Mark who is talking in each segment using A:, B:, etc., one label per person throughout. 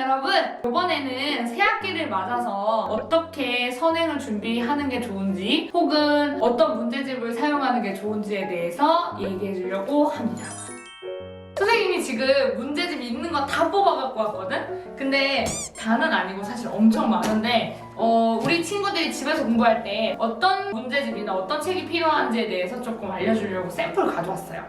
A: 여러분! 이번에는 새 학기를 맞아서 어떻게 선행을 준비하는 게 좋은지 혹은 어떤 문제집을 사용하는 게 좋은지에 대해서 얘기해 주려고 합니다. 선생님이 지금 문제집 있는 거 다 뽑아 갖고 왔거든? 근데 다는 아니고 사실 엄청 많은데 어, 우리 친구들이 집에서 공부할 때 어떤 문제집이나 어떤 책이 필요한지에 대해서 조금 알려주려고 샘플을 가져왔어요.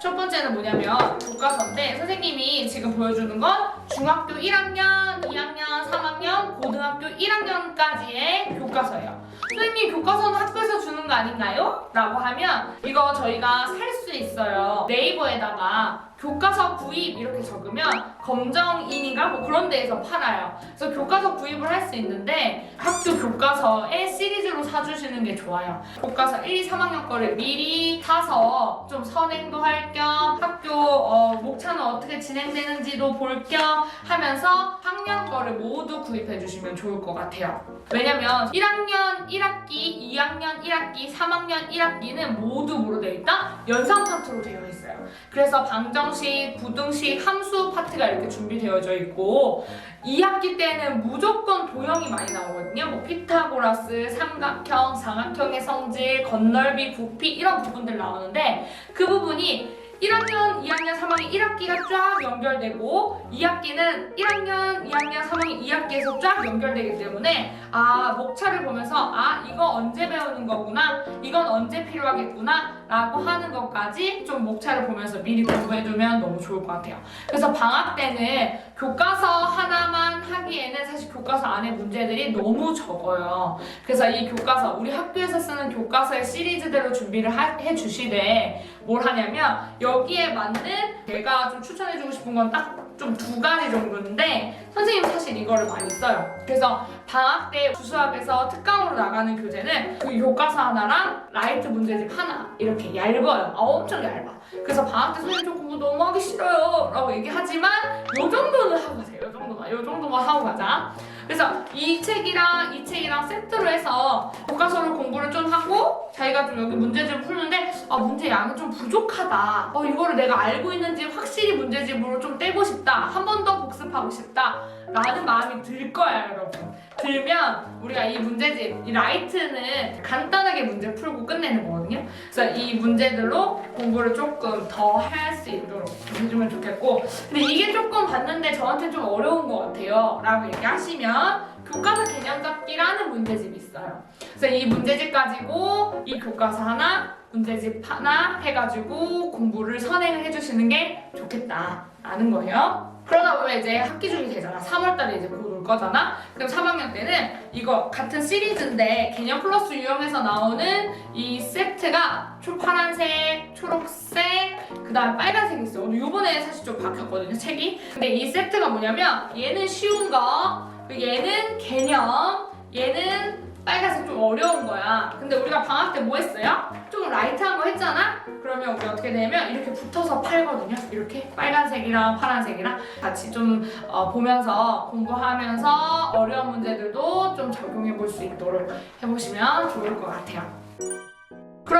A: 첫 번째는 뭐냐면 교과서인데 선생님이 지금 보여주는 건 중학교 1학년, 2학년, 3학년, 고등학교 1학년까지의 교과서예요. 선생님 교과서는 학교에서 주는 거 아닌가요? 라고 하면 이거 저희가 살 수 있어요. 네이버에다가 교과서 구입 이렇게 적으면 검정인인가 뭐 그런 데에서 팔아요. 그래서 교과서 구입을 할 수 있는데 학교 교과서에 시리즈로 사주시는 게 좋아요. 교과서 1, 2, 3학년 거를 미리 사서 좀 선행도 할 겸 학교 어, 목차는 어떻게 진행되는지도 볼 겸 하면서 학년 거를 모두 구입해 주시면 좋을 것 같아요. 왜냐면 1학년 1학기, 2학년 1학기, 3학년 1학기는 모두 뭐로 되어 있다? 연상 파트로 되어 있어요. 그래서 방정식, 부등식, 함수 파트가 이렇게 준비되어져 있고 2학기 때는 무조건 도형이 많이 나오거든요. 뭐 피타고라스, 삼각형, 삼각형의 성질, 건널비, 부피 이런 부분들 나오는데 그 부분이 1학년, 2학년, 3학년 1학기가 쫙 연결되고 2학기는 1학년, 2학년, 3학년 2학기에서 쫙 연결되기 때문에 아 목차를 보면서 아 이거 언제 배우는 거구나 이건 언제 필요하겠구나 라고 하는 것까지 좀 목차를 보면서 미리 공부해두면 너무 좋을 것 같아요. 그래서 방학 때는 교과서 하나만 하기에는 사실 교과서 안에 문제들이 너무 적어요. 그래서 이 교과서 우리 학교에서 쓰는 교과서의 시리즈대로 준비를 하- 해주시되 뭘 하냐면 여기에 맞는 제가 좀 추천해주고 싶은 건 딱 좀 두 가지 정도인데 선생님 사실 이거를 많이 써요. 그래서 방학 때 주수학에서 특강으로 나가는 교재는 그 교과서 하나랑 라이트 문제집 하나 이렇게 얇아요. 아, 엄청 얇아. 그래서 방학 때 선생님 저 공부 너무 하기 싫어요 라고 얘기하지만 요 정도는 하고 가세요. 요 정도만. 요 정도만 하고 가자. 그래서 이 책이랑 이 책이랑 세트로 해서 교과서를 공부를 좀 하고 자기가 좀 여기 문제집을 푸는데 아 문제 양이 좀 부족하다. 어 이거를 내가 알고 있는지 확실히 문제집으로 좀 떼고 싶다. 한 번 더 복습하고 싶다. 라는 마음이 들 거야 여러분. 들면 우리가 이 문제집 이 라이트는 간단하게 문제 풀고 끝내는 거거든요. 그래서 이 문제들로 공부를 조금 더 할 수 있도록 좀 해주면 좋겠고 근데 이게 조금 봤는데 저한테 좀 어려운 것 같아요. 라고 얘기하시면 교과서 개념 잡기라는 문제집이 있어요. 그래서 이 문제집 가지고 이 교과서 하나, 문제집 하나 해가지고 공부를 선행을 해주시는 게 좋겠다라는 거예요. 그러다 보면 이제 학기 중이 되잖아. 3월달에 이제 곧 올 거잖아. 그럼 3학년 때는 이거 같은 시리즈인데 개념 플러스 유형에서 나오는 이 세트가 초 파란색, 초록색, 그 다음 빨간색이 있어. 오늘 요번에 사실 좀 바뀌었거든요 책이. 근데 이 세트가 뭐냐면 얘는 쉬운 거, 얘는 개념, 얘는 빨간색 좀 어려운 거야. 근데 우리가 방학 때 뭐 했어요? 좀 라이트한 거 했잖아? 그러면 우리 어떻게 되냐면 이렇게 붙어서 팔거든요. 이렇게 빨간색이랑 파란색이랑 같이 좀 어, 보면서 공부하면서 어려운 문제들도 좀 적용해 볼 수 있도록 해보시면 좋을 것 같아요.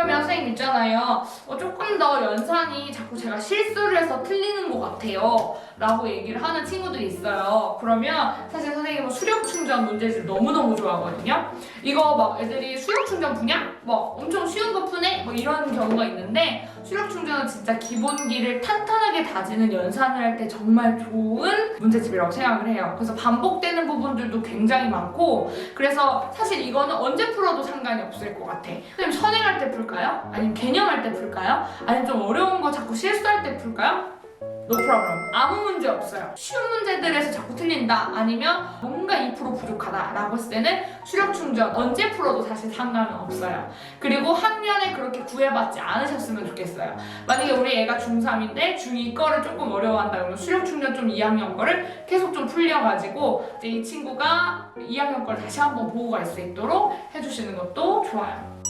A: 그러면 선생님 있잖아요. 어, 조금 더 연산이 자꾸 제가 실수를 해서 틀리는 것 같아요. 라고 얘기를 하는 친구들이 있어요. 그러면 사실 선생님은 수력 충전 문제집 너무너무 좋아하거든요. 이거 막 애들이 수력 충전 푸냐? 뭐 엄청 쉬운 거 푸네? 뭐 이런 경우가 있는데 수력 충전은 진짜 기본기를 탄탄하게 다지는 연산을 할 때 정말 좋은 문제집이라고 생각을 해요. 그래서 반복되는 부분들도 굉장히 많고 그래서 사실 이거는 언제 풀어도 상관이 없을 것 같아. 선생님 선행할 때 풀까요? 아니면 개념할 때 풀까요? 아니면 좀 어려운 거 자꾸 실수할 때 풀까요? No problem. 아무 문제 없어요. 쉬운 문제들에서 자꾸 틀린다. 아니면 뭔가 2% 부족하다라고 했을 때는 수력 충전 언제 풀어도 사실 상관은 없어요. 그리고 학년에 그렇게 구애받지 않으셨으면 좋겠어요. 만약에 우리 애가 중3인데 중2 거를 조금 어려워한다 그러면 수력 충전 좀 2학년 거를 계속 좀 풀려가지고 이제 이 친구가 2학년 걸 다시 한번 보고 갈 수 있도록 해주시는 것도 좋아요.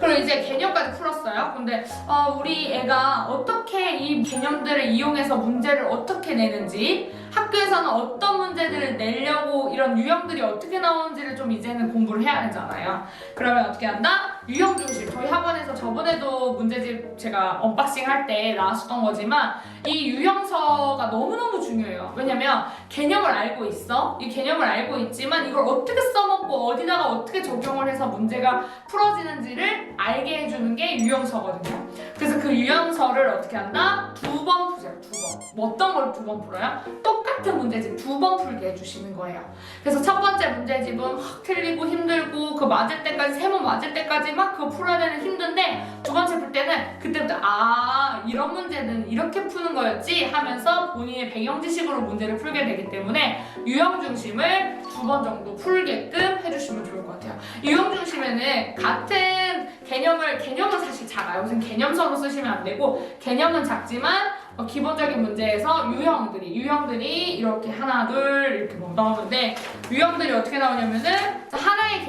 A: 그리고 이제 개념까지 풀었어요. 근데 어, 우리 애가 어떻게 이 개념들을 이용해서 문제를 어떻게 내는지 학교에서는 어떤 문제들을 내려고 이런 유형들이 어떻게 나오는지를 좀 이제는 공부를 해야 되잖아요. 그러면 어떻게 한다? 유형 중심. 저희 학원에서 저번에도 문제집 제가 언박싱 할 때 나왔었던 거지만 이 유형서가 너무너무 중요해요. 왜냐면 개념을 알고 있어. 이 개념을 알고 있지만 이걸 어떻게 써먹고 어디다가 어떻게 적용을 해서 문제가 풀어지는지를 알게 해주는 게 유형서거든요. 그래서 그 유형서를 어떻게 한다? 두 번 푸세요. 두 번. 뭐 어떤 걸 두 번 풀어요? 똑같은 문제집 두 번 풀게 해주시는 거예요. 그래서 첫 번째 문제집은 확 틀리고 힘들고 그 맞을 때까지 세 번 맞을 때까지 막 그거 풀어야 되는 힘든데 두 번째 풀 때는 그때부터 아 이런 문제는 이렇게 푸는 거였지 하면서 본인의 배경 지식으로 문제를 풀게 되기 때문에 유형 중심을 두 번 정도 풀게끔 해주시면 좋을 것 같아요. 유형 중심에는 같은 개념을 개념은 사실 작아요. 무슨 개념서로 쓰시면 안 되고 개념은 작지만 어, 기본적인 문제에서 유형들이 유형들이 이렇게 하나 둘 이렇게 뭐 나오는데 유형들이 어떻게 나오냐면은 하나의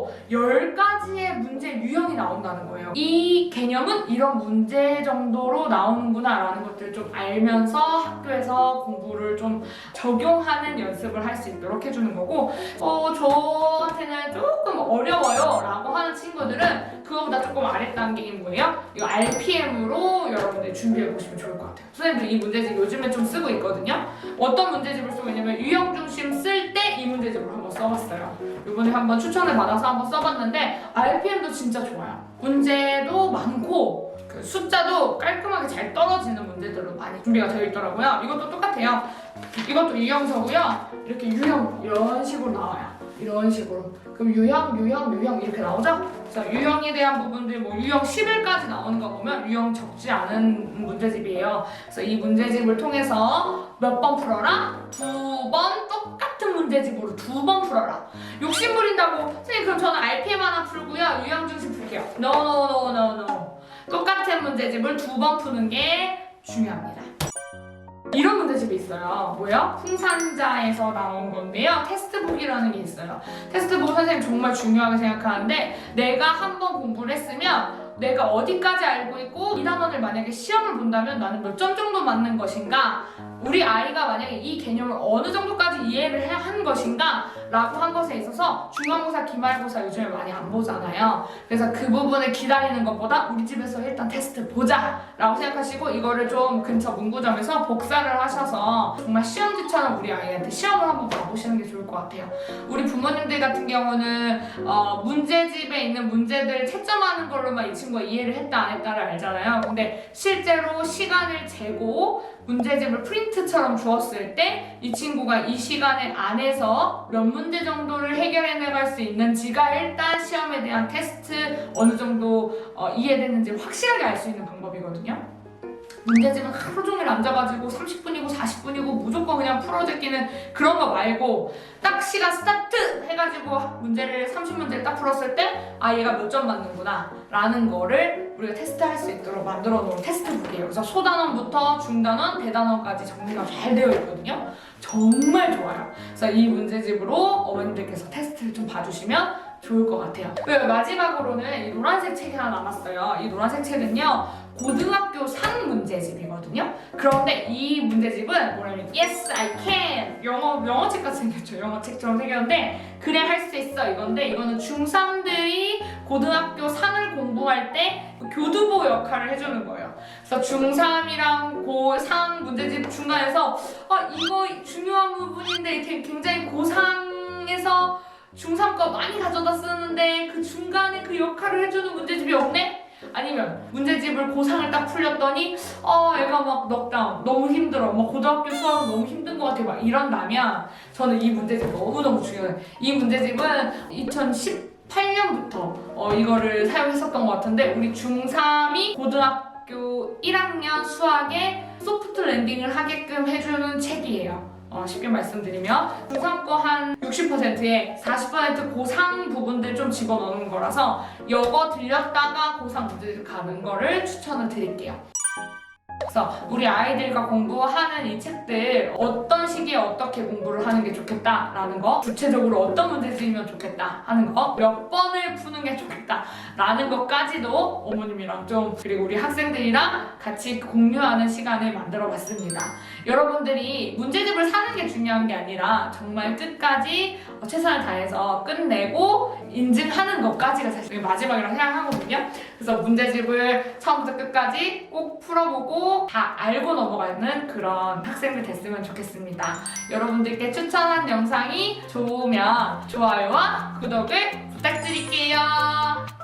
A: 개념으로 열 가지의 문제 유형이 나온다는 거예요. 이 개념은 이런 문제 정도로 나오는구나 라는 것들을 좀 알면서 학교에서 공부를 좀 적용하는 연습을 할 수 있도록 해주는 거고 어 저한테는 조금 어려워요 라고 하는 친구들은 그거보다 조금 아래 단계인 거예요. 이거 RPM으로 여러분들이 준비해 보시면 좋을 것 같아요. 선생님들 이 문제집 요즘에 좀 쓰고 있거든요. 어떤 문제집을 쓰고 있냐면 유형 중심 쓸 때 이 문제집을 한번 써봤어요. 이번에 한번 추천을 받아서 한번 써봤는데 RPM도 진짜 좋아요. 문제도 많고 그 숫자도 깔끔하게 잘 떨어지는 문제들로 많이 준비가 되어 있더라고요. 이것도 똑같아요. 이것도 유형서고요. 이렇게 유형 이런 식으로 나와요. 이런 식으로. 그럼 유형, 유형, 유형 이렇게 나오죠? 그래서 유형에 대한 부분들 뭐 유형 10일까지 나오는 거 보면 유형 적지 않은 문제집이에요. 그래서 이 문제집을 통해서 몇 번 풀어라? 두 번 문제집으로 두 번 풀어라. 욕심 부린다고 선생님 그럼 저는 RPM 하나 풀고요. 유형 중심 풀게요. No. 똑같은 문제집을 두 번 푸는 게 중요합니다. 이런 문제집이 있어요. 뭐요? 풍산자에서 나온 건데요. 테스트북이라는 게 있어요. 테스트북 선생님 정말 중요하게 생각하는데 내가 한번 공부를 했으면 내가 어디까지 알고 있고 이 단원을 만약에 시험을 본다면 나는 몇 점 정도 맞는 것인가 우리 아이가 만약에 이 개념을 어느 정도까지 이해를 하는 것인가 라고 한 것에 있어서 중간고사, 기말고사 요즘에 많이 안 보잖아요. 그래서 그 부분을 기다리는 것보다 우리 집에서 일단 테스트 보자 라고 생각하시고 이거를 좀 근처 문구점에서 복사를 하셔서 정말 시험지처럼 우리 아이한테 시험을 한번 봐보시는 게 좋을 것 같아요. 우리 부모님들 같은 경우는 어, 문제집에 있는 문제들 채점하는 걸로만 이 친구가 이해를 했다 안 했다를 알잖아요. 근데 실제로 시간을 재고 문제집을 프린트처럼 주었을 때 이 친구가 이 시간에 안에서 몇 문제 정도를 해결해 나갈 수 있는지가 일단 시험에 대한 테스트 어느 정도 어, 이해됐는지 확실하게 알 수 있는 방법이거든요. 문제집은 하루 종일 앉아가지고 30분이고 40분이고 무조건 그냥 풀어제끼는 그런 거 말고 딱 시간 스타트 해가지고 문제를 30문제를 딱 풀었을 때 아 얘가 몇 점 맞는구나 라는 거를 우리가 테스트할 수 있도록 만들어 놓은 테스트북이에요. 그래서 소단원부터 중단원, 대단원까지 정리가 잘 되어 있거든요. 정말 좋아요. 그래서 이 문제집으로 어머님들께서 테스트를 좀 봐주시면 좋을 것 같아요. 마지막으로는 이 노란색 책이 하나 남았어요. 이 노란색 책은요 고등학교 상 문제집이거든요. 그런데 이 문제집은 뭐냐면 Yes, I can 영어 영어책 같이 생겼죠. 영어책처럼 생겼는데 그래 할 수 있어 이건데 이거는 중3들이 고등학교 상을 공부할 때 교두보 역할을 해주는 거예요. 그래서 중3이랑 고3 문제집 중간에서 아 이거 중요한 부분인데 이렇게 굉장히 고상에서 중3 거 많이 가져다 쓰는데 그 중간에 그 역할을 해주는 문제집이 없네? 아니면 문제집을 고상을 딱 풀렸더니 어 애가 막 넉다운 너무 힘들어 막 고등학교 수학은 너무 힘든 것 같아 막 이런다면 저는 이 문제집 너무너무 중요해요. 이 문제집은 2018년부터 어, 이거를 사용했었던 것 같은데 우리 중3이 고등학교 1학년 수학에 소프트 랜딩을 하게끔 해주는 책이에요 어, 쉽게 말씀드리면 중3 거 한 60%에 40% 고상 부분들 좀 집어넣는 거라서 여거 들렸다가 고상 문제집 가는 거를 추천을 드릴게요. 그래서 우리 아이들과 공부하는 이 책들 어떤 시기에 어떻게 공부를 하는 게 좋겠다라는 거 구체적으로 어떤 문제집이면 좋겠다 하는 거 몇 번을 푸는 게 좋겠다라는 것까지도 어머님이랑 좀 그리고 우리 학생들이랑 같이 공유하는 시간을 만들어 봤습니다. 여러분들이 문제집을 사는 게 중요한 게 아니라 정말 끝까지 어, 최선을 다해서 끝내고 인증하는 것까지가 사실 마지막이라고 생각하거든요. 그래서 문제집을 처음부터 끝까지 꼭 풀어보고 다 알고 넘어가는 그런 학생들 됐으면 좋겠습니다. 여러분들께 추천한 영상이 좋으면 좋아요와 구독을 부탁드릴게요.